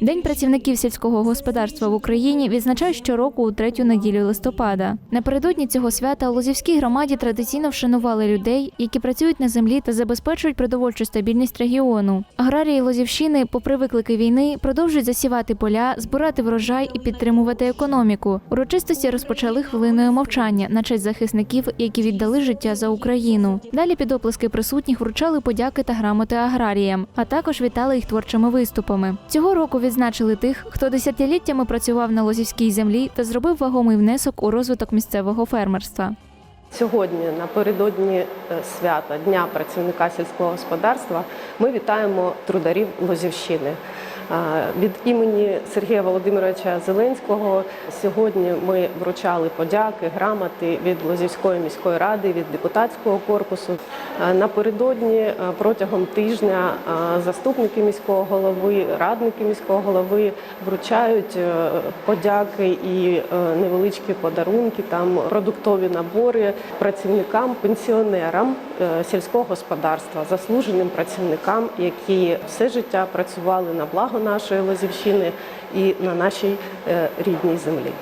День працівників сільського господарства в Україні відзначають щороку у третю неділю листопада. Напередодні цього свята у Лозівській громаді традиційно вшанували людей, які працюють на землі та забезпечують продовольчу стабільність регіону. Аграрії Лозівщини, попри виклики війни, продовжують засівати поля, збирати врожай і підтримувати економіку. Урочистості розпочали хвилиною мовчання на честь захисників, які віддали життя за Україну. Далі під оплески присутніх вручали подяки та грамоти аграріям, а також вітали їх творчими виступами. Цього року відзначили тих, хто десятиліттями працював на лозівській землі та зробив вагомий внесок у розвиток місцевого фермерства. Сьогодні, напередодні е, свята Дня працівника сільського господарства, ми вітаємо трударів Лозівщини. Від імені Сергія Володимировича Зеленського сьогодні ми вручали подяки, грамоти від Лозівської міської ради, від депутатського корпусу. Напередодні е, протягом тижня е, заступники міського голови, радники міського голови вручають е, подяки і невеличкі подарунки, там продуктові набори працівникам, пенсіонерам сільського господарства, заслуженим працівникам, які все життя працювали на благо нашої Лозівщини і на нашій е, рідній землі.